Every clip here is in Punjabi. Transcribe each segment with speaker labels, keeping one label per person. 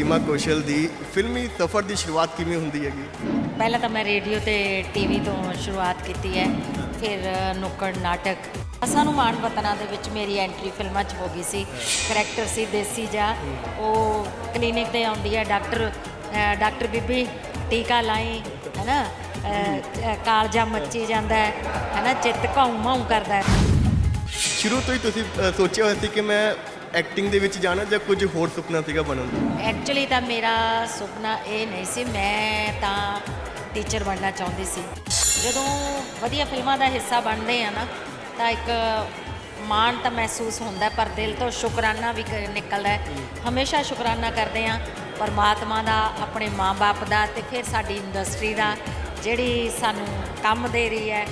Speaker 1: ਸੀਮਾ ਕੌਸ਼ਲ ਦੀ ਫਿਲਮੀ ਸਫ਼ਰ ਦੀ ਸ਼ੁਰੂਆਤ ਕਿਵੇਂ ਹੁੰਦੀ ਹੈਗੀ?
Speaker 2: ਪਹਿਲਾਂ ਤਾਂ ਮੈਂ ਰੇਡੀਓ ਤੇ ਟੀਵੀ ਤੋਂ ਸ਼ੁਰੂਆਤ ਕੀਤੀ ਹੈ ਫਿਰ ਨੁੱਕੜ ਨਾਟਕ। ਅਸਾਂ ਨੂੰ ਮਾਣ ਵਤਨਾਂ ਦੇ ਵਿੱਚ ਮੇਰੀ ਐਂਟਰੀ ਫਿਲਮਾਂ 'ਚ ਹੋ ਗਈ ਸੀ। ਕਰੈਕਟਰ ਸੀ ਦੇਸੀ ਜਾ ਉਹ ਕਲੀਨਿਕ ਤੇ ਆਉਂਦੀ ਹੈ ਡਾਕਟਰ ਡਾਕਟਰ ਬੀਬੀ ਟੀਕਾ ਲਾਈ ਹੈਨਾ? ਅ, ਅ, ਕਾਲਜਾ ਮੱਚੀ ਜਾਂਦਾ ਹੈ ਹੈਨਾ? ਚਿੱਤ ਘਾਉ ਮਾਉ ਕਰਦਾ ਹੈ।
Speaker 1: ਸ਼ੁਰੂ ਤੋਂ ਹੀ ਤੁਸੀਂ ਅ, ਸੋਚਿਆ ਹੋਇਆ ਸੀ ਕਿ ਮੈਂ ਐਕਟਿੰਗ ਦੇ ਵਿੱਚ ਜਾਣਾ ਜਾਂ ਕੁਝ ਹੋਰ ਸੁਪਨਾ ਸੀਗਾ ਬਣਨ ਦਾ?
Speaker 2: ਐਕਚੁਅਲੀ ਤਾਂ ਮੇਰਾ ਸੁਪਨਾ ਇਹ ਨਹੀਂ ਸੀ ਮੈਂ ਤਾਂ ਟੀਚਰ ਬਣਨਾ ਚਾਹੁੰਦੀ ਸੀ। ਜਦੋਂ ਵਧੀਆ ਫਿਲਮਾਂ ਦਾ ਹਿੱਸਾ ਬਣਦੇ ਆ ਨਾ ਤਾਂ ਇੱਕ ਮਾਣ ਤਾਂ ਮਹਿਸੂਸ ਹੁੰਦਾ ਪਰ ਦਿਲ ਤੋਂ ਸ਼ੁਕਰਾਨਾ ਵੀ ਕ- ਨਿਕਲਦਾ ਹੈ। ਹਮੇਸ਼ਾ ਸ਼ੁਕਰਾਨਾ ਕਰਦੇ ਆ ਪਰਮਾਤਮਾ ਦਾ ਆਪਣੇ ਮਾਪੇ ਦਾ ਤੇ ਫਿਰ ਸਾਡੀ ਇੰਡਸਟਰੀ ਦਾ ਜਿਹੜੀ ਸਾਨੂੰ ਕੰਮ ਦੇ ਰਹੀ ਹੈ।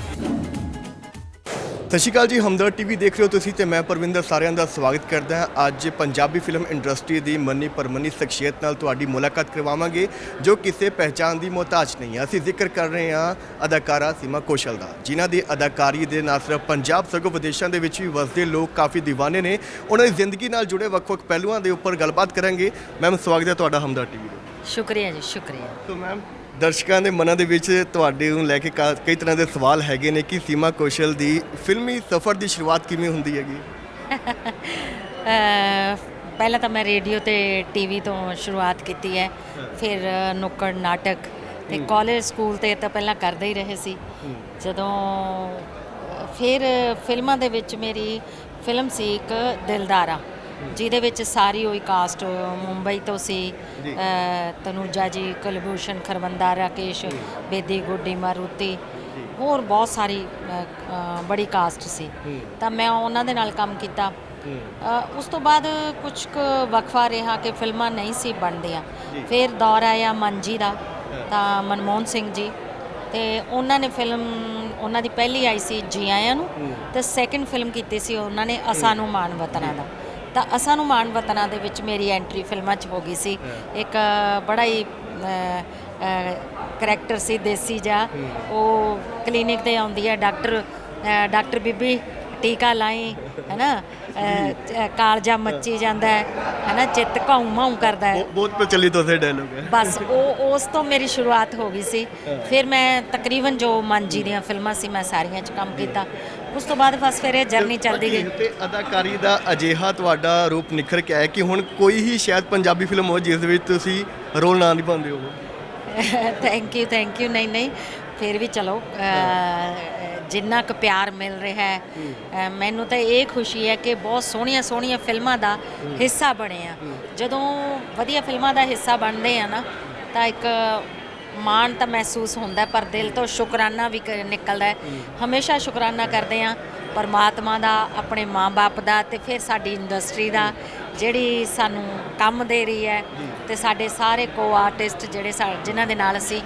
Speaker 1: ਸਤਿ ਸ਼੍ਰੀ ਅਕਾਲ ਜੀ ਹਮਦਰ ਟੀਵੀ ਦੇਖ ਰਹੇ ਹੋ ਤੁਸੀਂ ਤੇ ਮੈਂ ਪਰਵਿੰਦਰ ਸਾਰਿਆਂ ਦਾ ਸਵਾਗਤ ਕਰਦਾ ਹਾਂ। ਅੱਜ ਪੰਜਾਬੀ ਫਿਲਮ ਇੰਡਸਟਰੀ ਦੀ ਮੰਨੀ ਪਰਮੰਨੀ ਸ਼ਖਸੀਅਤ ਨਾਲ ਤੁਹਾਡੀ ਮੁਲਾਕਾਤ ਕਰਵਾਵਾਂਗੇ ਜੋ ਕਿਸੇ ਪਹਿਚਾਨ ਦੀ ਮੁਹਤਾਜ ਨਹੀਂ ਹੈ। ਅਸੀਂ ਜ਼ਿਕਰ ਕਰ ਰਹੇ ਹਾਂ ਅਦਾਕਾਰਾ ਸੀਮਾ ਕੌਸ਼ਲ ਦਾ ਜਿਨ੍ਹਾਂ ਦੀ ਅਦਾਕਾਰੀ ਦੇ ਨਾ ਸਿਰਫ ਪੰਜਾਬ ਸਗੋਂ ਵਿਦੇਸ਼ਾਂ ਦੇ ਵਿੱਚ ਵੀ ਵਸਦੇ ਲੋਕ ਕਾਫੀ دیਵਾਨੇ ਨੇ। ਉਹਨਾਂ ਦੀ ਜ਼ਿੰਦਗੀ ਨਾਲ ਜੁੜੇ ਵੱਖ-ਵੱਖ ਪਹਿਲੂਆਂ ਦੇ ਉੱਪਰ ਗੱਲਬਾਤ ਕਰਾਂਗੇ। ਮੈਮ ਸਵਾਗਤ ਹੈ ਤੁਹਾਡਾ ਹਮਦਰ ਟੀਵੀ ਤੇ
Speaker 2: ਸ਼ੁਕਰੀਆ ਜੀ ਸ਼ੁਕਰੀਆ।
Speaker 1: ਸੋ ਮੈਮ ਦਰਸ਼ਕਾਂ ਦੇ ਮਨਾਂ ਦੇ ਵਿੱਚ ਤੁਹਾਡੇ ਨੂੰ ਲੈ ਕੇ ਕਾ- ਕਈ ਤਰ੍ਹਾਂ ਦੇ ਸਵਾਲ ਹੈਗੇ ਨੇ ਕਿ ਸੀਮਾ ਕੌਸ਼ਲ ਦੀ ਫਿਲਮੀ ਸਫ਼ਰ ਦੀ ਸ਼ੁਰੂਆਤ ਕਿਵੇਂ ਹੁੰਦੀ ਹੈਗੀ?
Speaker 2: ਪਹਿਲਾਂ ਤਾਂ ਮੈਂ ਰੇਡੀਓ ਤੇ ਟੀਵੀ ਤੋਂ ਸ਼ੁਰੂਆਤ ਕੀਤੀ ਹੈ ਫਿਰ ਨੁੱਕੜ ਨਾਟਕ ਤੇ ਕਾਲਜ ਸਕੂਲ ਤੇ ਤਾਂ ਪਹਿਲਾਂ ਕਰਦੇ ਹੀ ਰਹੇ ਸੀ। ਜਦੋਂ ਫਿਰ ਫਿਲਮਾਂ ਦੇ ਵਿੱਚ ਮੇਰੀ ਫਿਲਮ ਸੀ ਇੱਕ ਦਿਲਦਾਰਾ। ਜਿਹਦੇ ਵਿੱਚ ਸਾਰੀ ਉਹੀ ਕਾਸਟ ਮੁੰਬਈ ਤੋਂ ਸੀ ਤਨੂਜਾ ਜੀ ਕੁਲਭੂਸ਼ਣ ਖਰਵੰਦਾ ਰਾਕੇਸ਼ ਬੇਦੀ ਗੁੱਡੀ ਮਾਰੂਤੀ ਹੋਰ ਬਹੁਤ ਸਾਰੀ ਬੜੀ ਕਾਸਟ ਸੀ। ਤਾਂ ਮੈਂ ਉਹਨਾਂ ਦੇ ਨਾਲ ਕੰਮ ਕੀਤਾ। ਉਸ ਤੋਂ ਬਾਅਦ ਕੁਝ ਕੁ ਵਕਫਾ ਰਿਹਾ ਕਿ ਫਿਲਮਾਂ ਨਹੀਂ ਸੀ ਬਣਦੀਆਂ। ਫਿਰ ਦੌਰ ਆਇਆ ਮੰਜੀ ਦਾ ਤਾਂ ਮਨਮੋਹਨ ਸਿੰਘ ਜੀ। ਤੇ ਉਹਨਾਂ ਨੇ ਫਿਲਮ ਉਹਨਾਂ ਦੀ ਪਹਿਲੀ ਆਈ ਸੀ ਜੀ ਆਇਆਂ ਨੂੰ। ਤੇ ਸੈਕੰਡ ਫਿਲਮ ਕੀਤੀ ਸੀ ਉਹਨਾਂ ਨੇ ਅਸਾਂ ਨੂੰ ਮਾਣ ਵਤਨਾਂ ਦਾ। ਤਾਂ ਅਸਾਂ ਨੂੰ ਮਾਣ ਵਤਨਾਂ ਦੇ ਵਿੱਚ ਮੇਰੀ ਐਂਟਰੀ ਫਿਲਮਾਂ 'ਚ ਹੋ ਗਈ ਸੀ। ਇੱਕ ਬੜਾ ਹੀ ਕਰੈਕਟਰ ਸੀ ਦੇਸੀ ਜਾ ਉਹ ਕਲੀਨਿਕ ਤੇ ਆਉਂਦੀ ਹੈ ਡਾਕਟਰ ਡਾਕਟਰ ਬੀਬੀ ਟੀਕਾ ਲਾਈ ਹੈਨਾ? ਅ, ਅ, ਕਾਲਜਾ ਮੱਚੀ ਜਾਂਦਾ ਹੈ ਹੈਨਾ? ਚਿੱਤ ਘਾਉ ਮਾਉ ਕਰਦਾ ਹੈ।
Speaker 1: ਬਹੁਤ- ਪ੍ਰਚਲਿਤ ਉਸੇ ਡਾਇਲੋਗ ਹੈ।
Speaker 2: ਬਸ ਉਹ ਉਸ ਤੋਂ ਮੇਰੀ ਸ਼ੁਰੂਆਤ ਹੋ ਗਈ ਸੀ। ਫਿਰ ਮੈਂ ਤਕਰੀਬਨ ਜੋ ਮਾਂਜੀ ਦੀਆਂ ਫਿਲਮਾਂ ਸੀ ਮੈਂ ਸਾਰੀਆਂ 'ਚ ਕੰਮ ਕੀਤਾ। ਉਸ ਤੋਂ ਬਾਅਦ ਬਸ ਫਿਰ ਇਹ ਜਰਨੀ ਚੱਲਦੀ ਗਈ।
Speaker 1: ਤੇ ਅਦਾਕਾਰੀ ਦਾ ਅਜਿਹਾ ਤੁਹਾਡਾ ਰੂਪ ਨਿਖਰ ਕੇ ਆਇਆ ਕਿ ਹੁਣ ਕੋਈ ਹੀ ਸ਼ਾਇਦ ਪੰਜਾਬੀ ਫਿਲਮ ਹੋ ਜਿਸ ਦੇ ਵਿੱਚ ਤੁਸੀਂ ਰੋਲ ਨਾ ਨਿਭਾਉਂਦੇ ਹੋ
Speaker 2: ਥੈਂਕ ਯੂ ਥੈਂਕ ਯੂ ਨਹੀਂ ਨਹੀਂ ਫਿਰ ਵੀ ਚਲੋ ਜਿੰਨਾ ਕੁ ਪਿਆਰ ਮਿਲ ਰਿਹਾ ਹੈ ਮੈਨੂੰ ਤਾਂ ਇਹ ਖੁਸ਼ੀ ਹੈ ਕਿ ਬਹੁਤ ਸੋਹਣੀਆਂ ਸੋਹਣੀਆਂ ਫਿਲਮਾਂ ਦਾ ਹਿੱਸਾ ਬਣੇ ਆ। ਜਦੋਂ ਵਧੀਆ ਫਿਲਮਾਂ ਦਾ ਹਿੱਸਾ ਬਣਦੇ ਆ ਨਾ ਤਾਂ ਇੱਕ ਮਾਣ ਤਾਂ ਮਹਿਸੂਸ ਹੁੰਦਾ ਪਰ ਦਿਲ ਤੋਂ ਸ਼ੁਕਰਾਨਾ ਵੀ ਕ- ਨਿਕਲਦਾ ਹੈ। ਹਮੇਸ਼ਾ ਸ਼ੁਕਰਾਨਾ ਕਰਦੇ ਆ ਪਰਮਾਤਮਾ ਦਾ ਆਪਣੇ ਮਾਪੇ ਦਾ ਤੇ ਫਿਰ ਸਾਡੀ ਇੰਡਸਟਰੀ ਦਾ ਜਿਹੜੀ ਸਾਨੂੰ ਕੰਮ ਦੇ ਰਹੀ ਹੈ ਤੇ ਸਾਡੇ ਸਾਰੇ ਕੋ ਆਰਟਿਸਟ ਜਿਹੜੇ ਸਾ- ਜਿਨ੍ਹਾਂ ਦੇ ਨਾਲ ਅਸੀਂ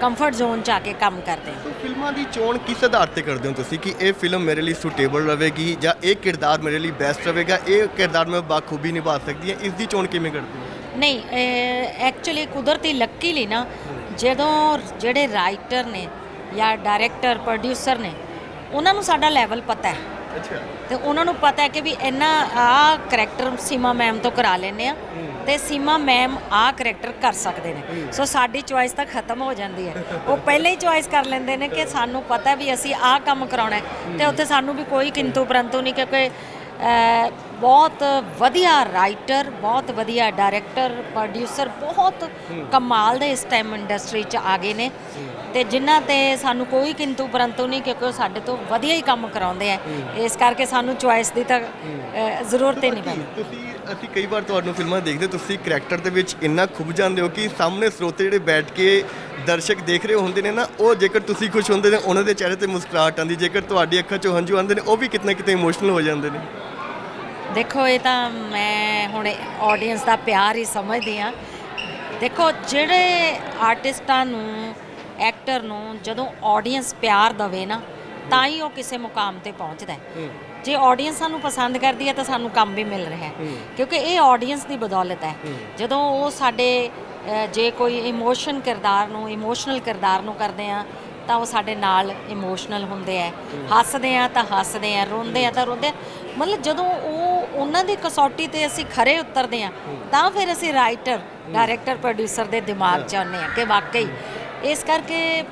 Speaker 2: ਕੰਫਰਟ ਜ਼ੋਨ 'ਚ ਆ ਕੇ ਕੰਮ ਕਰਦੇ ਹਾਂ।
Speaker 1: ਫਿਲਮਾਂ ਦੀ ਚੋਣ ਕਿਸ ਆਧਾਰ ਤੇ ਕਰਦੇ ਹੋ ਤੁਸੀਂ? ਕਿ ਇਹ ਫਿਲਮ ਮੇਰੇ ਲਈ ਸੁਟੇਬਲ ਰਹੇਗੀ ਜਾਂ ਇਹ ਕਿਰਦਾਰ ਮੇਰੇ ਲਈ ਬੈਸਟ ਰਹੇਗਾ? ਇਹ ਕਿਰਦਾਰ ਮੈਂ ਬਾਖੂਬੀ ਨਿਭਾ ਸਕਦੀ ਹਾਂ। ਇਸ ਦੀ ਚੋਣ ਕਿਵੇਂ ਕਰਦੇ ਹੋ?
Speaker 2: ਨਹੀਂ ਐਕਚੁਅਲੀ ਕੁਦਰਤੀ ਲੱਕੀਲੀ ਨਾ ਜਦੋਂ ਜਿਹੜੇ ਰਾਈਟਰ ਨੇ ਜਾਂ ਡਾਇਰੈਕਟਰ ਪ੍ਰੋਡਿਊਸਰ ਨੇ ਉਹਨਾਂ ਨੂੰ ਸਾਡਾ ਲੈਵਲ ਪਤਾ ਹੈ।
Speaker 1: ਅੱਛਾ।
Speaker 2: ਤੇ ਉਹਨਾਂ ਨੂੰ ਪਤਾ ਹੈ ਕਿ ਵੀ ਇੰਨਾ ਆ ਕਰੈਕਟਰ ਸੀਮਾ ਮੈਮ ਤੋਂ ਕਰਾ ਲੈਨੇ ਆ ਤੇ ਸੀਮਾ ਮੈਮ ਆ ਕਰੈਕਟਰ ਕਰ ਸਕਦੇ ਨੇ। ਸੋ ਸਾਡੀ ਚੁਆਇਸ ਤਾਂ ਖਤਮ ਹੋ ਜਾਂਦੀ ਹੈ। ਉਹ ਪਹਿਲਾਂ ਹੀ ਚੁਆਇਸ ਕਰ ਲੈਂਦੇ ਨੇ ਕਿ ਸਾਨੂੰ ਪਤਾ ਵੀ ਅਸੀਂ ਆ ਕੰਮ ਕਰਾਉਣਾ ਤੇ ਉੱਥੇ ਸਾਨੂੰ ਵੀ ਕੋਈ ਕਿੰਤੂ ਪਰੰਤੂ ਨਹੀਂ ਕਿਉਂਕਿ ਬਹੁਤ ਵਧੀਆ ਰਾਈਟਰ ਬਹੁਤ ਵਧੀਆ ਡਾਇਰੈਕਟਰ ਪ੍ਰੋਡਿਊਸਰ ਬਹੁਤ ਕਮਾਲ ਦੇ ਇਸ ਟਾਈਮ ਇੰਡਸਟਰੀ 'ਚ ਆ ਗਏ ਨੇ। ਤੇ ਜਿਨ੍ਹਾਂ ਤੇ ਸਾਨੂੰ ਕੋਈ ਕਿੰਤੂ ਪਰੰਤੂ ਨਹੀਂ ਕਿਉਂਕਿ ਉਹ ਸਾਡੇ ਤੋਂ ਵਧੀਆ ਹੀ ਕੰਮ ਕਰਾਉਂਦੇ ਆ। ਇਸ ਕਰਕੇ ਸਾਨੂੰ ਚੁਆਇਸ ਦੀ ਤਾਂ ਜ਼ਰੂਰਤ ਹੀ ਨਹੀਂ ਪੈਂਦੀ।
Speaker 1: ਤੁਸੀਂ ਅਸੀਂ ਕਈ ਵਾਰ ਤੁਹਾਨੂੰ ਫਿਲਮਾਂ ਦੇਖਦੇ ਤੁਸੀਂ ਕਰੈਕਟਰ ਦੇ ਵਿੱਚ ਇੰਨਾ ਖੁੱਭ ਜਾਂਦੇ ਹੋ ਕਿ ਸਾਹਮਣੇ ਸਰੋਤੇ ਜਿਹੜੇ ਬੈਠ ਕੇ ਦਰਸ਼ਕ ਦੇਖ ਰਹੇ ਹੁੰਦੇ ਨੇ ਨਾ ਉਹ ਜੇਕਰ ਤੁਸੀਂ ਖੁਸ਼ ਹੁੰਦੇ ਨੇ ਉਹਨਾਂ ਦੇ ਚਿਹਰੇ ਤੇ ਮੁਸਕਰਾਹਟ ਆਉਂਦੀ ਜੇਕਰ ਤੁਹਾਡੀ ਅੱਖਾਂ 'ਚੋਂ ਹੰਝੂ ਆਉਂਦੇ ਨੇ ਉਹ ਵੀ ਕਿਤਨਾ ਕਿਤੇ ਇਮੋਸ਼ਨਲ ਹੋ ਜਾਂਦੇ ਨੇ।
Speaker 2: ਦੇਖੋ ਇਹ ਤਾਂ ਮੈਂ ਹੁਣ ਆਡੀਅנס ਦਾ ਪਿਆਰ ਹੀ ਸਮਝਦੀ ਆ ਦੇਖੋ ਜਿਹੜੇ ਆਰਟਿਸਟਾਂ ਨੂੰ ਐਕਟਰ ਨੂੰ ਜਦੋਂ ਆਡੀਅנס ਪਿਆਰ ਦਵੇ ਨਾ ਤਾਂ ਹੀ ਉਹ ਕਿਸੇ ਮੁਕਾਮ ਤੇ ਪਹੁੰਚਦਾ ਹੈ। ਜੇ ਆਡੀਅנס ਸਾਨੂੰ ਪਸੰਦ ਕਰਦੀ ਹੈ ਤਾਂ ਸਾਨੂੰ ਕੰਮ ਵੀ ਮਿਲ ਰਿਹਾ ਹੈ। ਕਿਉਂਕਿ ਇਹ ਆਡੀਅנס ਦੀ ਬਦੌਲਤ ਹੈ। ਜਦੋਂ ਉਹ ਸਾਡੇ ਜੇ ਕੋਈ ਇਮੋਸ਼ਨ ਕਿਰਦਾਰ ਨੂੰ ਇਮੋਸ਼ਨਲ ਕਿਰਦਾਰ ਨੂੰ ਕਰਦੇ ਆ, ਤਾਂ ਉਹ ਸਾਡੇ ਨਾਲ ਇਮੋਸ਼ਨਲ ਹੁੰਦੇ ਆ। ਹੱਸਦੇ ਆ ਤਾਂ ਹੱਸਦੇ ਆ, ਰੋਂਦੇ ਆ ਤਾਂ ਰੋਂਦੇ ਆ। ਮਤਲਬ ਜਦੋਂ ਉਹ ਉਹਨਾਂ ਦੀ ਕਸੌਟੀ ਤੇ ਅਸੀਂ ਖਰੇ ਉਤਰਦੇ ਆ, ਤਾਂ ਫਿਰ ਅਸੀਂ ਰਾਈਟਰ ਡਾਇਰੈਕਟਰ ਪ੍ਰੋਡਿਊਸਰ ਦੇ ਦਿਮਾਗ 'ਚ ਆਉਂਦੇ ਆ ਕਿ ਵਾਕਈ ਇਸ ਕਰਕੇ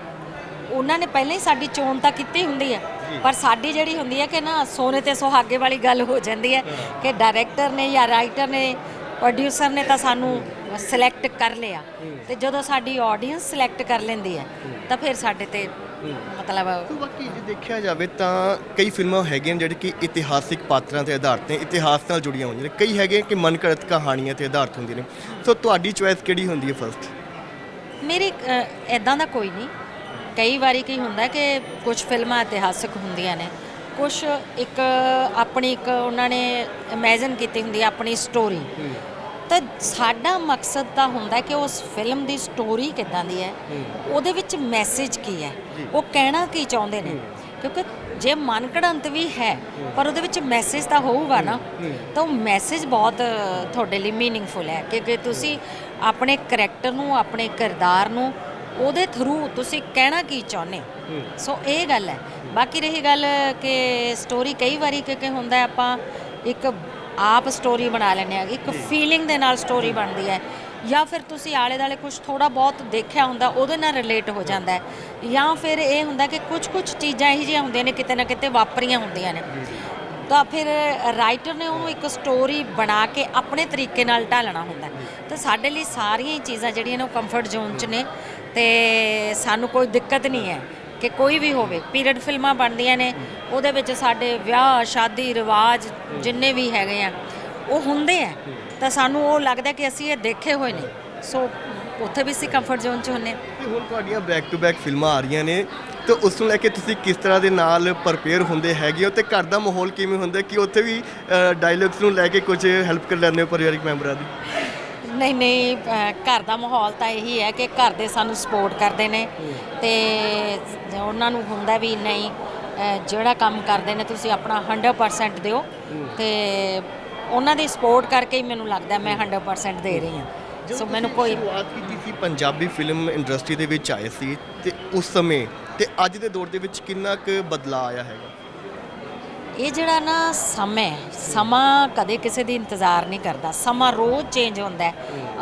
Speaker 2: ਉਹਨਾਂ ਨੇ ਪਹਿਲਾਂ ਹੀ ਸਾਡੀ ਚੋਣ ਤਾਂ ਕੀਤੀ ਹੁੰਦੀ ਹੈ ਪਰ ਸਾਡੀ ਜਿਹੜੀ ਹੁੰਦੀ ਹੈ ਕਿ ਨਾ ਸੋਨੇ ਤੇ ਸੁਹਾਗੇ ਵਾਲੀ ਗੱਲ ਹੋ ਜਾਂਦੀ ਹੈ ਕਿ ਡਾਇਰੈਕਟਰ ਨੇ ਜਾਂ ਰਾਈਟਰ ਨੇ ਪ੍ਰੋਡਿਊਸਰ ਨੇ ਤਾਂ ਸਾਨੂੰ ਸਿਲੈਕਟ ਕਰ ਲਿਆ। ਤੇ ਜਦੋਂ ਸਾਡੀ ਆਡੀਅנס ਸਿਲੈਕਟ ਕਰ ਲੈਂਦੀ ਹੈ ਤਾਂ ਫਿਰ ਸਾਡੇ ਤੇ ਮਤਲਬ
Speaker 1: ਬਾਕੀ ਜੇ ਦੇਖਿਆ ਜਾਵੇ ਤਾਂ ਕਈ ਫਿਲਮਾਂ ਹੈਗੀਆਂ ਜਿਹੜੇ ਕਿ ਇਤਿਹਾਸਿਕ ਪਾਤਰਾਂ ਤੇ ਆਧਾਰਿਤ ਨੇ ਇਤਿਹਾਸ ਨਾਲ ਜੁੜੀਆਂ ਹੁੰਦੀਆਂ ਨੇ। ਕਈ ਹੈਗੇ ਕਿ ਮਨਘੜਤ ਕਹਾਣੀਆਂ ਤੇ ਆਧਾਰਿਤ ਹੁੰਦੀਆਂ ਨੇ। ਸੋ ਤੁਹਾਡੀ ਚੁਆਇਸ ਕਿਹੜੀ ਹੁੰਦੀ ਹੈ ਫਰਸਟ
Speaker 2: ਮੇਰੀ ਇਦਾਂ ਦਾ ਕੋਈ ਨਹੀਂ। ਕਈ ਵਾਰੀ ਕੀ ਹੁੰਦਾ ਕਿ ਕੁਝ ਫਿਲਮਾਂ ਇਤਿਹਾਸਕ ਹੁੰਦੀਆਂ ਨੇ। ਕੁਝ ਇੱਕ ਆਪਣੀ ਇੱਕ ਉਹਨਾਂ ਨੇ ਇਮੇਜਿਨ ਕੀਤੀ ਹੁੰਦੀ ਹੈ ਆਪਣੀ ਸਟੋਰੀ ਤਾਂ ਸਾਡਾ ਮਕਸਦ ਤਾਂ ਹੁੰਦਾ ਕਿ ਉਸ ਫਿਲਮ ਦੀ ਸਟੋਰੀ ਕਿੱਦਾਂ ਦੀ ਹੈ ਉਹਦੇ ਵਿੱਚ ਮੈਸੇਜ ਕੀ ਹੈ ਉਹ ਕਹਿਣਾ ਕੀ ਚਾਹੁੰਦੇ ਨੇ? ਕਿਉਂਕਿ ਜੇ ਮਨ ਘੜੰਤ ਵੀ ਹੈ ਪਰ ਉਹਦੇ ਵਿੱਚ ਮੈਸੇਜ ਤਾਂ ਹੋਊਗਾ ਨਾ ਤਾਂ ਉਹ ਮੈਸੇਜ ਬਹੁਤ ਤੁਹਾਡੇ ਲਈ ਮੀਨਿੰਗਫੁਲ ਹੈ। ਕਿਉਂਕਿ ਤੁਸੀਂ ਆਪਣੇ ਕਰੈਕਟਰ ਨੂੰ ਆਪਣੇ ਕਿਰਦਾਰ ਨੂੰ ਉਹਦੇ ਥਰੂ ਤੁਸੀਂ ਕਹਿਣਾ ਕੀ ਚਾਹੁੰਦੇ? ਸੋ ਇਹ ਗੱਲ ਹੈ। ਬਾਕੀ ਰਹੀ ਗੱਲ ਕਿ ਸਟੋਰੀ ਕਈ ਵਾਰੀ ਕਿ ਕਿ ਹੁੰਦਾ ਆਪਾਂ ਇੱਕ ਆਪ ਸਟੋਰੀ ਬਣਾ ਲੈਂਦੇ ਆ ਇੱਕ ਫੀਲਿੰਗ ਦੇ ਨਾਲ ਸਟੋਰੀ ਬਣਦੀ ਹੈ। ਜਾਂ ਫਿਰ ਤੁਸੀਂ ਆਲੇ ਦਾਲੇ ਕੁਝ ਥੋੜਾ ਬਹੁਤ ਦੇਖਿਆ ਹੁੰਦਾ ਉਹਦੇ ਨਾਲ ਰਿਲੇਟ ਹੋ ਜਾਂਦਾ ਹੈ। ਜਾਂ। ਫਿਰ ਇਹ ਹੁੰਦਾ ਕਿ ਕੁਝ ਕੁਝ ਚੀਜ਼ਾਂ ਇਹੋ ਜਿਹੀਆਂ ਹੁੰਦੀਆਂ ਨੇ ਕਿਤੇ ਨਾ ਕਿਤੇ ਵਾਪਰੀਆਂ ਹੁੰਦੀਆਂ ਨੇ। ਤਾਂ ਫਿਰ ਰਾਈਟਰ ਨੇ ਉਹਨੂੰ ਇੱਕ ਸਟੋਰੀ ਬਣਾ ਕੇ ਆਪਣੇ ਤਰੀਕੇ ਨਾਲ ਢਾਲਣਾ ਹੁੰਦਾ। ਤਾਂ ਸਾਡੇ ਲਈ ਸਾਰੀਆਂ ਹੀ ਚੀਜ਼ਾਂ ਜਿਹੜੀਆਂ ਨੇ ਉਹ ਕੰਫਰਟ ਜ਼ੋਨ 'ਚ ਨੇ। ਤੇ ਸਾਨੂੰ ਕੋਈ ਦਿੱਕਤ ਨਹੀਂ ਹੈ ਕਿ ਕੋਈ ਵੀ ਹੋਵੇ। ਪੀਰੀਅਡ ਫਿਲਮਾਂ ਬਣਦੀਆਂ ਨੇ, ਉਹਦੇ ਵਿੱਚ ਸਾਡੇ ਵਿਆਹ, ਸ਼ਾਦੀ, ਰਿਵਾਜ ਜਿੰਨੇ ਵੀ ਹੈਗੇ ਆ, ਉਹ ਹੁੰਦੇ ਆ। ਤਾਂ ਸਾਨੂੰ ਉਹ ਲੱਗਦਾ ਕਿ ਅਸੀਂ ਇਹ ਦੇਖੇ ਹੋਏ ਨੇ। ਸੋ ਉੱਥੇ ਵੀ ਅਸੀਂ ਕੰਫਰਟ ਜ਼ੋਨ 'ਚ ਹੁੰਨੇ ਹਾਂ
Speaker 1: ਹੁਣ ਤੁਹਾਡੀਆਂ ਬੈਕ ਟੂ ਬੈਕ ਫਿਲਮਾਂ ਆ ਰਹੀਆਂ ਨੇ, ਤੇ ਉਸ ਨੂੰ ਲੈ ਕੇ ਤੁਸੀਂ ਕਿਸ ਤਰ੍ਹਾਂ ਦੇ ਨਾਲ ਪ੍ਰਪੇਅਰ ਹੁੰਦੇ ਹੈਗੇ ਹੋ? ਤੇ ਘਰ ਦਾ ਮਾਹੌਲ ਕਿਵੇਂ ਹੁੰਦਾ ਕਿ ਉੱਥੇ ਵੀ ਡਾਇਲੌਗਸ ਨੂੰ ਲੈ ਕੇ ਕੁਝ ਹੈਲਪ ਕਰ ਲੈਂਦੇ ਹੋ ਪਰਿਵਾਰਿਕ ਮੈਂਬਰਾਂ ਦੀ?
Speaker 2: ਨਹੀਂ ਨਹੀਂ ਅਹ ਘਰ ਦਾ ਮਾਹੌਲ ਤਾਂ ਇਹੀ ਹੈ ਕਿ ਘਰ ਦੇ ਸਾਨੂੰ ਸਪੋਰਟ ਕਰਦੇ ਨੇ ਤੇ ਉਹਨਾਂ ਨੂੰ ਹੁੰਦਾ ਵੀ ਨਹੀਂ ਅਹ ਜਿਹੜਾ ਕੰਮ ਕਰਦੇ ਨੇ ਤੁਸੀਂ ਆਪਣਾ 100% ਦਿਓ ਤੇ ਉਹਨਾਂ ਦੀ ਸਪੋਰਟ ਕਰਕੇ ਹੀ ਮੈਨੂੰ ਲੱਗਦਾ ਮੈਂ 100% ਦੇ ਰਹੀ ਹਾਂ। ਸੋ ਮੈਨੂੰ ਕੋਈ
Speaker 1: ਸ਼ੁਰੂਆਤ ਕੀਤੀ ਸੀ ਪੰਜਾਬੀ ਫਿਲਮ ਇੰਡਸਟਰੀ ਦੇ ਵਿੱਚ ਆਏ ਸੀ ਤੇ ਉਸ ਸਮੇਂ ਤੇ ਅੱਜ ਦੇ ਦੌਰ ਦੇ ਵਿੱਚ ਕਿੰਨਾ ਕੁ ਬਦਲਾਅ ਆਇਆ ਹੈਗਾ?
Speaker 2: ਇਹ ਜਿਹੜਾ ਨਾ ਸਮਾਂ ਸਮਾਂ ਕਦੇ ਕਿਸੇ ਦੀ ਇੰਤਜ਼ਾਰ ਨਹੀਂ ਕਰਦਾ। ਸਮਾਂ ਰੋਜ਼ ਚੇਂਜ ਹੁੰਦਾ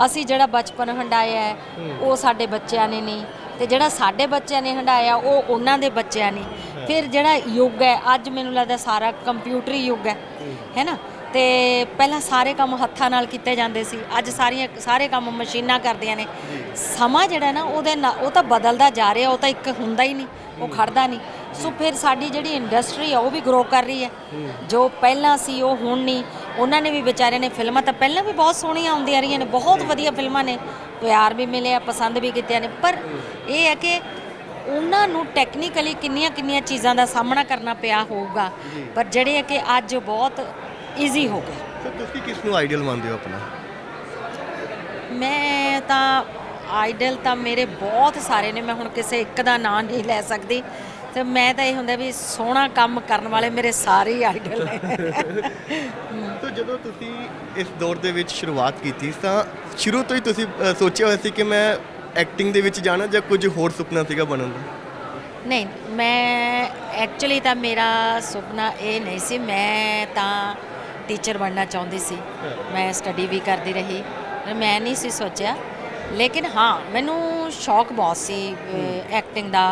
Speaker 2: ਅਸੀਂ ਜਿਹੜਾ ਬਚਪਨ ਹੰਡਾਇਆ ਉਹ ਸਾਡੇ ਬੱਚਿਆਂ ਨੇ ਨਹੀਂ। ਤੇ ਜਿਹੜਾ ਸਾਡੇ ਬੱਚਿਆਂ ਨੇ ਹੰਡਾਇਆ ਉਹ ਉਹਨਾਂ ਦੇ ਬੱਚਿਆਂ ਨੇ। ਫਿਰ ਜਿਹੜਾ ਯੁੱਗ ਹੈ ਅੱਜ ਮੈਨੂੰ ਲੱਗਦਾ ਸਾਰਾ ਕੰਪਿਊਟਰੀ ਯੁੱਗ ਹੈ। ਹੈ। ਨਾ? ਤੇ ਪਹਿਲਾਂ ਸਾਰੇ ਕੰਮ ਹੱਥਾਂ ਨਾਲ ਕੀਤੇ ਜਾਂਦੇ ਸੀ। ਅੱਜ ਸਾਰੀਆਂ ਸਾਰੇ ਕੰਮ ਮਸ਼ੀਨਾਂ ਕਰਦੀਆਂ ਨੇ। ਸਮਾਂ ਜਿਹੜਾ ਨਾ ਉਹਦੇ ਉਹ ਤਾਂ ਬਦਲਦਾ ਜਾ ਰਿਹਾ ਉਹ ਤਾਂ ਇੱਕ ਹੁੰਦਾ ਹੀ ਨਹੀਂ। ਉਹ ਖੜਦਾ ਨਹੀਂ। ਸੋ ਫਿਰ ਸਾਡੀ ਜਿਹੜੀ ਇੰਡਸਟਰੀ ਆ ਉਹ ਵੀ ਗਰੋ ਕਰ ਰਹੀ ਹੈ। ਜੋ ਪਹਿਲਾਂ ਸੀ ਉਹ ਹੁਣ ਨਹੀਂ। ਉਹਨਾਂ ਨੇ ਵੀ ਵਿਚਾਰਿਆਂ ਨੇ ਫਿਲਮਾਂ ਤਾਂ ਪਹਿਲਾਂ ਵੀ ਬਹੁਤ ਸੋਹਣੀਆਂ ਆਉਂਦੀਆਂ ਰਹੀਆਂ ਨੇ ਬਹੁਤ ਵਧੀਆ ਫਿਲਮਾਂ ਨੇ। ਪਿਆਰ ਵੀ ਮਿਲਿਆ ਪਸੰਦ ਵੀ ਕੀਤੀਆਂ ਨੇ। ਪਰ ਇਹ ਹੈ ਕਿ ਉਹਨਾਂ ਨੂੰ ਟੈਕਨੀਕਲੀ ਕਿੰਨੀਆਂ ਕਿੰਨੀਆਂ ਚੀਜ਼ਾਂ ਦਾ ਸਾਹਮਣਾ ਕਰਨਾ ਪਿਆ ਹੋਊਗਾ। ਪਰ ਜਿਹੜੇ ਹੈ ਕਿ ਅੱਜ ਬਹੁਤ ਈਜ਼ੀ ਹੋ ਗਏ।
Speaker 1: ਤੁਸੀਂ ਕਿਸ ਨੂੰ ਆਈਡੀਅਲ ਮੰਨਦੇ ਹੋ ਆਪਣਾ?
Speaker 2: ਮੈਂ ਤਾਂ ਆਈਡਲ ਤਾਂ ਮੇਰੇ ਬਹੁਤ ਸਾਰੇ ਨੇ। ਮੈਂ ਹੁਣ ਕਿਸੇ ਇੱਕ ਦਾ ਨਾਂ ਨਹੀਂ ਲੈ ਸਕਦੀ। ਤੇ ਮੈਂ ਤਾਂ ਇਹ ਹੁੰਦਾ ਵੀ ਸੋਹਣਾ ਕੰਮ ਕਰਨ ਵਾਲੇ ਮੇਰੇ ਸਾਰੇ ਆਈਡਲ ਨੇ।
Speaker 1: ਸੋ ਜਦੋਂ ਤੁਸੀਂ ਇਸ ਦੌਰ ਦੇ ਵਿੱਚ ਸ਼ੁਰੂਆਤ ਕੀਤੀ ਤਾਂ ਸ਼ੁਰੂ ਤੋਂ ਹੀ ਤੁਸੀਂ ਅ, ਸੋਚਿਆ ਹੋਇਆ ਸੀ ਕਿ ਮੈਂ ਐਕਟਿੰਗ ਦੇ ਵਿੱਚ ਜਾਣਾ ਜਾਂ ਕੁਝ ਹੋਰ ਸੁਪਨਾ ਸੀਗਾ ਬਣਨ ਦਾ?
Speaker 2: ਨਹੀਂ ਮੈਂ ਐਕਚੁਅਲੀ ਤਾਂ ਮੇਰਾ ਸੁਪਨਾ ਇਹ ਨਹੀਂ ਸੀ ਮੈਂ ਤਾਂ ਟੀਚਰ ਬਣਨਾ ਚਾਹੁੰਦੀ ਸੀ। ਮੈਂ ਸਟੱਡੀ ਵੀ ਕਰਦੀ ਰਹੀ ਮੈਂ ਨਹੀਂ ਸੀ ਸੋਚਿਆ। ਲੇਕਿਨ ਹਾਂ ਮੈਨੂੰ ਸ਼ੌਕ ਬਹੁਤ ਸੀ ਐਕਟਿੰਗ ਦਾ।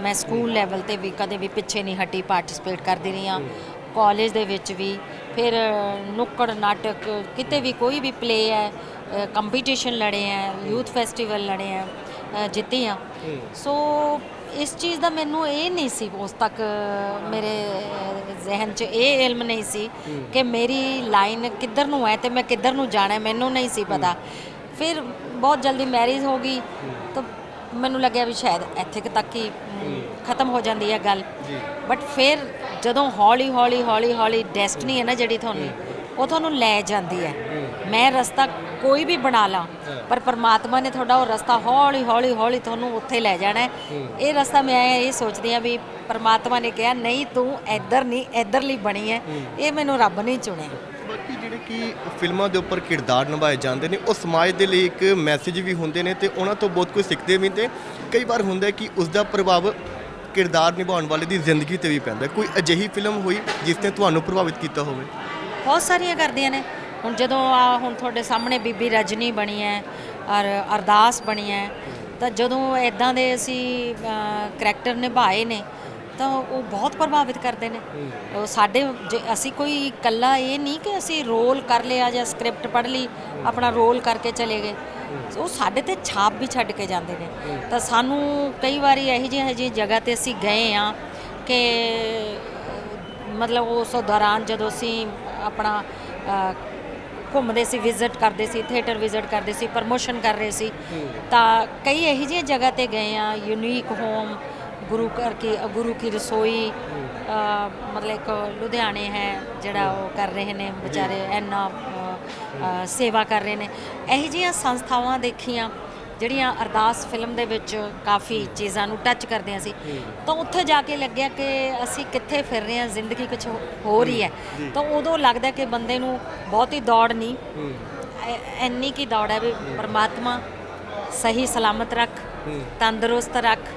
Speaker 2: ਮੈਂ ਸਕੂਲ ਲੈਵਲ ਤੇ ਵੀ ਕਦੇ ਵੀ ਪਿੱਛੇ ਨਹੀਂ ਹਟੀ ਪਾਰਟਿਸਿਪੇਟ ਕਰਦੀ ਰਹੀ ਹਾਂ। ਕਾਲਜ ਦੇ ਵਿੱਚ ਵੀ, ਫਿਰ ਨੁੱਕੜ, ਨਾਟਕ, ਕਿਤੇ ਵੀ ਕੋਈ ਵੀ ਪਲੇ ਹੈ ਕੰਪੀਟੀਸ਼ਨ ਲੜੇ ਹੈ ਯੂਥ ਫੈਸਟੀਵਲ ਲੜੇ ਹੈ ਜਿੱਤੀ ਹਾਂ। ਸੋ ਇਸ ਚੀਜ਼ ਦਾ ਮੈਨੂੰ ਇਹ ਨਹੀਂ ਸੀ ਉਸ ਤੱਕ ਮੇਰੇ ਜ਼ਿਹਨ 'ਚ ਇਹ ਇਲਮ ਨਹੀਂ ਸੀ ਕਿ ਮੇਰੀ ਲਾਈਨ ਕਿੱਧਰ ਨੂੰ ਹੈ ਤੇ ਮੈਂ ਕਿੱਧਰ ਨੂੰ ਜਾਣਾ ਮੈਨੂੰ ਨਹੀਂ ਸੀ ਪਤਾ। ਫਿਰ ਬਹੁਤ ਜਲਦੀ ਮੈਰਿਜ ਹੋ ਗਈ, ਤਾਂ ਮੈਨੂੰ ਲੱਗਿਆ ਵੀ ਸ਼ਾਇਦ ਇੱਥੇ ਕੁ ਤੱਕ ਹੀ ਮ, ਖਤਮ ਹੋ ਜਾਂਦੀ ਹੈ ਗੱਲ। ਬਟ ਫਿਰ ਜਦੋਂ ਹੌਲੀ ਹੌਲੀ ਹੌਲੀ ਹੌਲੀ ਡੈਸਟਨੀ ਹੈ ਨਾ ਜਿਹੜੀ ਤੁਹਾਨੂੰ ਉਹ ਤੁਹਾਨੂੰ ਲੈ ਜਾਂਦੀ ਹੈ। ਮੈਂ ਰਸਤਾ ਕੋਈ ਵੀ ਬਣਾ ਲਾਂ ਪਰ ਪਰਮਾਤਮਾ ਨੇ ਤੁਹਾਡਾ ਉਹ ਰਸਤਾ ਹੌਲੀ ਹੌਲੀ ਹੌਲੀ ਤੁਹਾਨੂੰ ਉੱਥੇ ਲੈ ਜਾਣਾ ਹੈ। ਇਹ ਰਸਤਾ ਮੈਂ ਇਹ ਸੋਚਦੀ ਆ ਵੀ ਪਰਮਾਤਮਾ ਨੇ ਕਿਹਾ ਨਹੀਂ ਤੂੰ ਇੱਧਰ ਨਹੀਂ ਇੱਧਰਲੀ ਬਣੀ ਹੈ। ਇਹ ਮੈਨੂੰ ਰੱਬ ਨੇ ਚੁਣਿਆ।
Speaker 1: ਜਿਹੜੇ ਕਿ ਫਿਲਮਾਂ ਦੇ ਉੱਪਰ ਕਿਰਦਾਰ ਨਿਭਾਏ ਜਾਂਦੇ ਨੇ, ਉਹ ਸਮਾਜ ਦੇ ਲਈ ਇੱਕ ਮੈਸੇਜ ਵੀ ਹੁੰਦੇ ਨੇ ਤੇ ਉਹਨਾਂ ਤੋਂ ਬਹੁਤ ਕੁਝ ਸਿੱਖਦੇ ਵੀ ਤੇ ਕਈ ਵਾਰ ਹੁੰਦਾ ਕਿ ਉਸ ਦਾ ਪ੍ਰਭਾਵ ਕਿਰਦਾਰ ਨਿਭਾਉਣ ਵਾਲੇ ਦੀ ਜ਼ਿੰਦਗੀ ਤੇ ਵੀ ਪੈਂਦਾ ਕੋਈ ਅਜਿਹੀ ਫਿਲਮ ਹੋਈ ਜਿਸ ਨੇ ਤੁਹਾਨੂੰ ਪ੍ਰਭਾਵਿਤ ਕੀਤਾ ਹੋਵੇ?
Speaker 2: ਬਹੁਤ ਸਾਰੀਆਂ ਕਰਦੀਆਂ ਨੇ। ਹੁਣ ਜਦੋਂ ਆ ਹੁਣ ਤੁਹਾਡੇ ਸਾਹਮਣੇ ਬੀਬੀ ਰਜਨੀ ਬਣੀ ਹੈ, ਔਰ ਅਰਦਾਸ ਬਣੀ ਹੈ, ਤਾਂ ਜਦੋਂ ਇਦਾਂ ਦੇ ਅਸੀਂ ਕਰੈਕਟਰ ਨਿਭਾਏ ਨੇ ਤਾਂ ਉਹ ਬਹੁਤ ਪ੍ਰਭਾਵਿਤ ਕਰਦੇ ਨੇ। ਉਹ ਸਾਡੇ ਜੇ ਅਸੀਂ ਕੋਈ ਇਕੱਲਾ ਇਹ ਨਹੀਂ ਕਿ ਅਸੀਂ ਰੋਲ ਕਰ ਲਿਆ ਜਾਂ ਸਕ੍ਰਿਪਟ ਪੜ੍ਹ ਲਈ, ਆਪਣਾ ਰੋਲ ਕਰਕੇ ਚਲੇ ਗਏ। ਉਹ ਸਾਡੇ ਤੇ ਛਾਪ ਵੀ ਛੱਡ ਕੇ ਜਾਂਦੇ ਨੇ। ਤਾਂ ਸਾਨੂੰ ਕਈ ਵਾਰੀ ਇਹੋ ਜਿਹੀ ਇਹੋ ਜਿਹੀ ਜਗ੍ਹਾ ਤੇ ਅਸੀਂ ਗਏ ਆ ਕਿ ਮਤਲਬ ਉਸ ਦੌਰਾਨ ਜਦੋਂ ਅਸੀਂ ਆਪਣਾ ਘੁੰਮਦੇ ਸੀ ਵਿਜ਼ਿਟ ਕਰਦੇ ਸੀ ਥੀਏਟਰ ਵਿਜ਼ਿਟ ਕਰਦੇ ਸੀ ਪ੍ਰਮੋਸ਼ਨ ਕਰ ਰਹੇ ਸੀ, ਤਾਂ ਕਈ ਇਹੋ ਜਿਹੀਆਂ ਜਗ੍ਹਾ ਤੇ ਗਏ ਆ ਯੂਨੀਕ ਹੋਮ ਗੁਰੂ ਘਰ ਕੀ ਗੁਰੂ ਕੀ ਰਸੋਈ ਅ, ਮਤਲਬ ਇੱਕ ਲੁਧਿਆਣੇ ਹੈ ਜਿਹੜਾ ਉਹ ਕਰ ਰਹੇ ਨੇ ਵਿਚਾਰੇ ਇੰਨਾ ਸੇਵਾ ਕਰ ਰਹੇ ਨੇ। ਇਹੋ ਜਿਹੀਆਂ ਸੰਸਥਾਵਾਂ ਦੇਖੀਆਂ ਜਿਹੜੀਆਂ ਅਰਦਾਸ ਫਿਲਮ ਦੇ ਵਿੱਚ ਕਾਫੀ ਚੀਜ਼ਾਂ ਨੂੰ ਟੱਚ ਕਰਦੀਆਂ ਸੀ। ਤਾਂ ਉੱਥੇ ਜਾ ਕੇ ਲੱਗਿਆ ਕਿ ਅਸੀਂ ਕਿੱਥੇ ਫਿਰ ਰਹੇ ਹਾਂ ਜ਼ਿੰਦਗੀ ਕੁਝ ਹੋ ਰਹੀ ਹੈ। ਤਾਂ ਉਦੋਂ ਲੱਗਦਾ ਕਿ ਬੰਦੇ ਨੂੰ ਬਹੁਤੀ ਦੌੜ ਨਹੀਂ। ਇੰਨੀ ਕੀ ਦੌੜ ਹੈ ਵੀ ਪਰਮਾਤਮਾ ਸਹੀ ਸਲਾਮਤ ਰੱਖ ਤੰਦਰੁਸਤ ਰੱਖ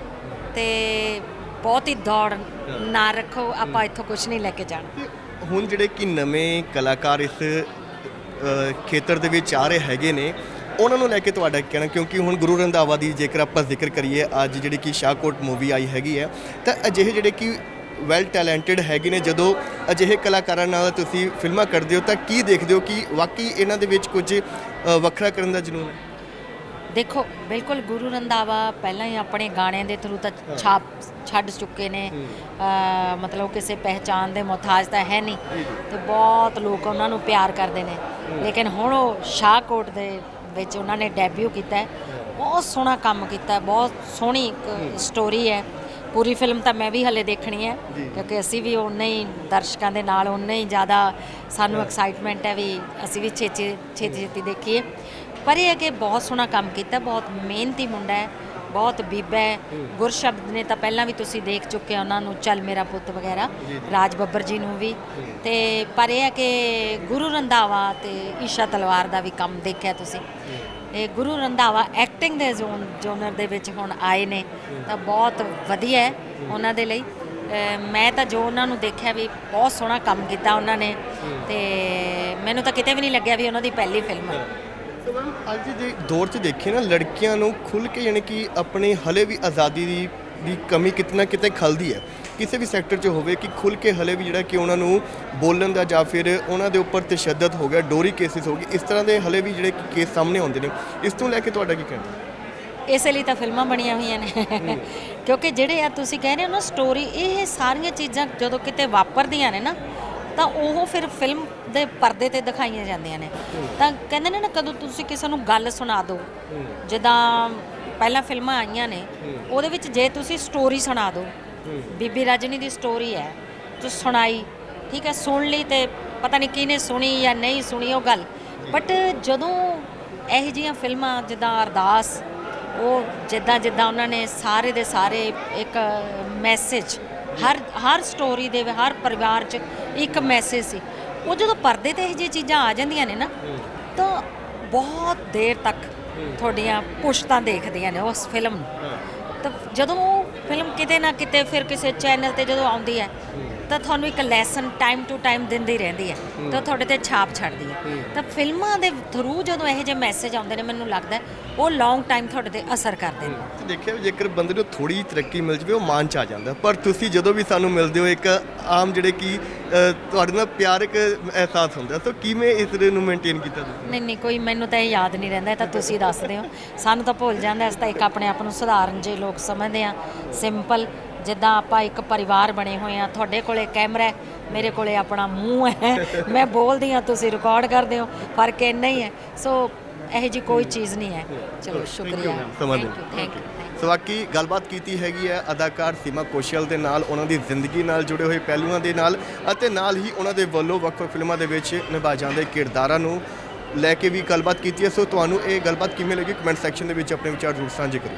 Speaker 2: ਤੇ ਹੀ ਦੌੜ ਨਾ ਰੱਖੋ ਆਪਾਂ ਇੱਥੋਂ ਕੁਝ ਨਹੀਂ ਲੈ ਕੇ ਜਾਣਾ।
Speaker 1: ਹੁਣ ਜਿਹੜੇ ਕਿ ਨਵੇਂ ਕਲਾਕਾਰ ਇਸ ਅ, ਖੇਤਰ ਦੇ ਵਿੱਚ ਆ ਰਹੇ ਹੈਗੇ ਨੇ ਉਹਨਾਂ ਨੂੰ ਲੈ ਕੇ ਤੁਹਾਡਾ ਕੀ ਕਹਿਣਾ? ਕਿਉਂਕਿ ਹੁਣ ਗੁਰੂ ਰੰਧਾਵਾ ਦੀ ਜੇਕਰ ਆਪਾਂ ਜ਼ਿਕਰ ਕਰੀਏ ਅੱਜ ਜਿਹੜੀ ਕਿ ਸ਼ਾਹਕੋਟ ਮੂਵੀ ਆਈ ਹੈਗੀ ਹੈ ਤਾਂ ਅਜਿਹੇ ਜਿਹੜੇ ਕਿ ਵੈਲ ਟੈਲੈਂਟਡ ਹੈਗੇ ਨੇ ਜਦੋਂ ਅਜਿਹੇ ਕਲਾਕਾਰਾਂ ਨਾਲ ਤੁਸੀਂ ਫਿਲਮਾਂ ਕਰਦੇ ਹੋ ਤਾਂ ਕੀ ਦੇਖਦੇ ਹੋ ਕਿ ਵਾਕਈ ਇਹਨਾਂ ਦੇ ਵਿੱਚ ਕੁਝ ਅ, ਵੱਖਰਾ ਕਰਨ ਦਾ ਜਨੂੰਨ ਹੈ?
Speaker 2: ਦੇਖੋ ਬਿਲਕੁਲ ਗੁਰੂ ਰੰਧਾਵਾ ਪਹਿਲਾਂ ਹੀ ਆਪਣੇ ਗਾਣਿਆਂ ਦੇ ਥਰੂ ਤਾਂ ਛਾਪ ਛੱਡ ਚੁੱਕੇ ਨੇ। ਮਤਲਬ ਕਿਸੇ ਪਹਿਚਾਨ ਦੇ ਮੁਹਤਾਜ ਤਾਂ ਹੈ ਨਹੀਂ। ਤੇ ਬਹੁਤ ਲੋਕ ਉਹਨਾਂ ਨੂੰ ਪਿਆਰ ਕਰਦੇ ਨੇ। ਲੇਕਿਨ ਹੁਣ ਉਹ ਸ਼ਾਹਕੋਟ ਦੇ ਵਿੱਚ ਉਹਨਾਂ ਨੇ ਡੈਬਿਊ ਕੀਤਾ ਬਹੁਤ ਸੋਹਣਾ ਕੰਮ ਕੀਤਾ ਬਹੁਤ ਸੋਹਣੀ ਇੱਕ ਸਟੋਰੀ ਹੈ। ਪੂਰੀ ਫਿਲਮ ਤਾਂ ਮੈਂ ਵੀ ਹਲੇ ਦੇਖਣੀ ਹੈ। ਕਿਉਂਕਿ ਅਸੀਂ ਵੀ ਉਨੇ ਹੀ ਦਰਸ਼ਕਾਂ ਦੇ ਨਾਲ ਉਨੇ ਹੀ ਜ਼ਿਆਦਾ ਸਾਨੂੰ ਐਕਸਾਈਟਮੈਂਟ ਹੈ ਵੀ ਅਸੀਂ ਵੀ ਛੇਤੀ ਛੇਤੀ ਛੇਤੀ ਦੇਖੀਏ। ਪਰ ਇਹ ਹੈ ਕਿ ਬਹੁਤ ਸੋਹਣਾ ਕੰਮ ਕੀਤਾ ਬਹੁਤ ਮਿਹਨਤੀ ਮੁੰਡਾ ਹੈ ਬਹੁਤ ਬੀਬਾ ਹੈ। ਗੁਰਸ਼ਬਦ ਨੇ ਤਾਂ ਪਹਿਲਾਂ ਵੀ ਤੁਸੀਂ ਦੇਖ ਚੁੱਕੇ ਹੋ ਉਹਨਾਂ ਨੂੰ ਚੱਲ ਮੇਰਾ ਪੁੱਤ ਵਗੈਰਾ ਰਾਜ ਬੱਬਰ ਜੀ ਨੂੰ ਵੀ। ਤੇ ਪਰ ਇਹ ਹੈ ਕਿ ਗੁਰੂ ਰੰਧਾਵਾ ਤੇ ਈਸ਼ਾ ਤਲਵਾਰ ਦਾ ਵੀ ਕੰਮ ਦੇਖਿਆ ਤੁਸੀਂ। ਇਹ ਗੁਰੂ ਰੰਧਾਵਾ ਐਕਟਿੰਗ ਦੇ ਜ਼ੋਨ ਜੋਨਰ ਦੇ ਵਿੱਚ ਹੁਣ ਆਏ ਨੇ ਤਾਂ ਬਹੁਤ ਵਧੀਆ ਹੈ ਉਹਨਾਂ ਦੇ ਲਈ। ਮੈਂ ਤਾਂ ਜੋ ਉਹਨਾਂ ਨੂੰ ਦੇਖਿਆ ਵੀ ਬਹੁਤ ਸੋਹਣਾ ਕੰਮ ਕੀਤਾ ਉਹਨਾਂ ਨੇ। ਤੇ ਮੈਨੂੰ ਤਾਂ ਕਿਤੇ ਵੀ ਨਹੀਂ ਲੱਗਿਆ ਵੀ ਉਹਨਾਂ ਦੀ ਪਹਿਲੀ ਫਿਲਮ ਹੈ
Speaker 1: ਸੋ ਮੈਮ ਅੱਜ ਦੇ ਦੌਰ 'ਚ ਦੇਖੀਏ ਨਾ, ਲੜਕੀਆਂ ਨੂੰ ਖੁੱਲ ਕੇ ਯਾਨੀ ਕਿ ਆਪਣੇ ਹਲੇ ਵੀ ਆਜ਼ਾਦੀ ਦੀ ਦੀ ਕਮੀ ਕਿਤਨਾ ਕਿਤੇ ਖਲਦੀ ਹੈ। ਕਿਸੇ ਵੀ ਸੈਕਟਰ 'ਚ ਹੋਵੇ ਕਿ ਖੁੱਲ ਕੇ ਹਲੇ ਵੀ ਜਿਹੜਾ ਕਿ ਉਹਨਾਂ ਨੂੰ ਬੋਲਣ ਦਾ ਜਾਂ ਫਿਰ ਉਹਨਾਂ ਦੇ ਉੱਪਰ ਤਸ਼ੱਦਦ ਹੋ ਗਿਆ, ਡੋਰੀ ਕੇਸਿਸ ਹੋ ਗਏ ਇਸ ਤਰ੍ਹਾਂ ਦੇ ਹਲੇ ਵੀ ਜਿਹੜੇ ਕਿ ਕੇਸ ਸਾਹਮਣੇ ਆਉਂਦੇ ਨੇ, ਇਸ ਤੋਂ ਲੈ ਕੇ ਤੁਹਾਡਾ ਕੀ ਕਹਿਣਾ?
Speaker 2: ਇਸੇ ਲਈ ਤਾਂ ਫਿਲਮਾਂ ਬਣੀਆਂ ਹੋਈਆਂ ਨੇ। ਕਿਉਂਕਿ ਜਿਹੜੇ ਆ ਤੁਸੀਂ ਕਹਿ ਰਹੇ ਹੋ ਨਾ ਸਟੋਰੀ ਇਹ ਸਾਰੀਆਂ ਚੀਜ਼ਾਂ ਜਦੋਂ ਕਿਤੇ ਵਾਪਰਦੀਆਂ ਨੇ ਨਾ ਤਾਂ ਉਹ ਫਿਰ ਫਿਲਮ ਦੇ ਪਰਦੇ ਤੇ ਦਿਖਾਈਆਂ ਜਾਂਦੀਆਂ ਨੇ। ਤਾਂ ਕਹਿੰਦੇ ਨੇ ਨਾ ਕਦੋਂ ਤੁਸੀਂ ਕਿਸੇ ਨੂੰ ਗੱਲ ਸੁਣਾ ਦਿਓ ਜਿੱਦਾਂ ਪਹਿਲਾਂ ਫਿਲਮਾਂ ਆਈਆਂ ਨੇ ਉਹਦੇ ਵਿੱਚ ਜੇ ਤੁਸੀਂ ਸਟੋਰੀ ਸੁਣਾ ਦਿਓ ਬੀਬੀ ਰਜਨੀ ਦੀ ਸਟੋਰੀ ਹੈ ਤੁਸੀਂ ਸੁਣਾਈ ਠੀਕ ਹੈ ਸੁਣ ਲਈ ਤੇ ਪਤਾ ਨਹੀਂ ਕਿਹਨੇ ਸੁਣੀ ਜਾਂ ਨਹੀਂ ਸੁਣੀ ਉਹ ਗੱਲ। ਬਟ ਜਦੋਂ ਇਹੋ ਜਿਹੀਆਂ ਫਿਲਮਾਂ ਜਿੱਦਾਂ ਅਰਦਾਸ ਉਹ ਜਿੱਦਾਂ ਜਿੱਦਾਂ ਉਹਨਾਂ ਨੇ ਸਾਰੇ ਦੇ ਸਾਰੇ ਇੱਕ ਮੈਸੇਜ ਹਰ ਹਰ ਸਟੋਰੀ ਦੇ ਹਰ ਪਰਿਵਾਰ 'ਚ ਇੱਕ ਮੈਸੇਜ ਸੀ। ਉਹ ਜਦੋਂ ਪਰਦੇ ਤੇ ਇਹ ਜਿਹੀ ਚੀਜ਼ਾਂ ਆ ਜਾਂਦੀਆਂ ਨੇ ਨਾ, ਤਾਂ ਬਹੁਤ ਦੇਰ ਤੱਕ ਤੁਹਾਡੀਆਂ ਪੁਸ਼ਤਾਂ ਦੇਖਦੀਆਂ ਨੇ ਉਸ ਫਿਲਮ ਨੂੰ। ਤਾਂ ਜਦੋਂ ਫਿਲਮ ਕਿਤੇ ਨਾ ਕਿਤੇ ਫਿਰ ਕਿਸੇ ਚੈਨਲ ਤੇ ਜਦੋਂ ਆਉਂਦੀ ਹੈ ਤਾਂ ਤੁਹਾਨੂੰ ਇੱਕ ਲੈਸਨ ਟਾਈਮ ਟੂ ਟਾਈਮ ਦਿੰਦੀ ਰਹਿੰਦੀ ਹੈ ਤਾਂ ਤੁਹਾਡੇ ਤੇ ਛਾਪ ਛੱਡਦੀ ਹੈ। ਤਾਂ ਫਿਲਮਾਂ ਦੇ ਥਰੂ ਜਦੋਂ ਇਹੋ ਜਿਹੇ ਮੈਸੇਜ ਆਉਂਦੇ ਨੇ ਮੈਨੂੰ ਲੱਗਦਾ ਉਹ ਲੌਂਗ ਟਾਈਮ ਤੁਹਾਡੇ ਤੇ ਅਸਰ ਕਰਦੇ ਨੇ।
Speaker 1: ਤੇ ਦੇਖਿਆ ਵੀ ਜੇਕਰ ਬੰਦੇ ਨੂੰ ਥੋੜੀ ਜਿਹੀ ਤਰੱਕੀ ਮਿਲ ਜਵੇ ਉਹ ਮਾਨ ਚ ਆ ਜਾਂਦਾ। ਪਰ ਤੁਸੀਂ ਜਦੋਂ ਵੀ ਸਾਨੂੰ ਮਿਲਦੇ ਹੋ ਇੱਕ ਆਮ ਜਿਹੜੇ ਕਿ ਤੁਹਾਡੇ ਨਾਲ ਪਿਆਰ ਇੱਕ ਅਹਿਸਾਸ ਹੁੰਦਾ। ਸੋ ਕਿਵੇਂ ਇਸ ਨੂੰ ਮੇਨਟੇਨ ਕੀਤਾ ਤੁਸੀਂ?
Speaker 2: ਨਹੀਂ ਨਹੀਂ ਕੋਈ ਮੈਨੂੰ ਤਾਂ ਇਹ ਯਾਦ ਨਹੀਂ ਰਹਿੰਦਾ ਇਹ ਤਾਂ ਤੁਸੀਂ ਦੱਸਦੇ ਹੋ। ਸਾਨੂੰ ਤਾਂ ਭੁੱਲ ਜਾਂਦਾ ਅਸੀਂ ਤਾਂ ਇੱਕ ਆਪਣੇ ਆਪ ਨੂੰ ਸਧਾਰਨ ਜੇ ਲੋਕ ਸਮਝਦੇ ਆ ਸਿੰਪਲ ਜਿੱਦਾਂ ਆਪਾਂ ਇੱਕ ਪਰਿਵਾਰ ਬਣੇ ਹੋਏ ਆ ਤੁਹਾਡੇ ਕੋਲੇ ਕੈਮਰਾ ਹੈ ਮੇਰੇ ਕੋਲੇ ਆਪਣਾ ਮੂੰਹ ਹੈ। ਮੈਂ ਬੋਲਦੀ ਆ ਤੁਸੀਂ ਰਿਕਾਰਡ ਕਰਦੇ ਹੋ ਫ਼ਰਕ ਇੰਨਾ ਹੀ ਹੈ। ਸੋ ਇਹੋ ਜੀ ਕੋਈ ਚੀਜ਼ ਨਹੀਂ ਹੈ। ਚਲੋ ਸ਼ੁਕਰੀਆ।
Speaker 1: ਸਮਝ
Speaker 2: ਥੈਂਕ ਯੂ
Speaker 1: ਸੋ ਬਾਕੀ ਗੱਲਬਾਤ ਕੀਤੀ ਹੈਗੀ ਹੈ ਅਦਾਕਾਰ ਸੀਮਾ ਕੋਸ਼ਲ ਦੇ ਨਾਲ ਉਹਨਾਂ ਦੀ ਜ਼ਿੰਦਗੀ ਨਾਲ ਜੁੜੇ ਹੋਏ ਪਹਿਲੂਆਂ ਦੇ ਨਾਲ ਅਤੇ ਨਾਲ ਹੀ ਉਹਨਾਂ ਦੇ ਵੱਲੋਂ ਵੱਖ-ਵੱਖ ਫਿਲਮਾਂ ਦੇ ਵਿੱਚ ਨਿਭਾਏ ਜਾਂਦੇ ਕਿਰਦਾਰਾਂ ਨੂੰ ਲੈ ਕੇ ਵੀ ਗੱਲਬਾਤ ਕੀਤੀ ਹੈ। ਸੋ ਤੁਹਾਨੂੰ ਇਹ ਗੱਲਬਾਤ ਕਿਵੇਂ ਲੱਗੀ? ਕਮੈਂਟ ਸੈਕਸ਼ਨ ਦੇ ਵਿੱਚ ਆਪਣੇ ਵਿਚਾਰ ਜ਼ਰੂਰ ਸਾਂਝੇ ਕਰਿਓ।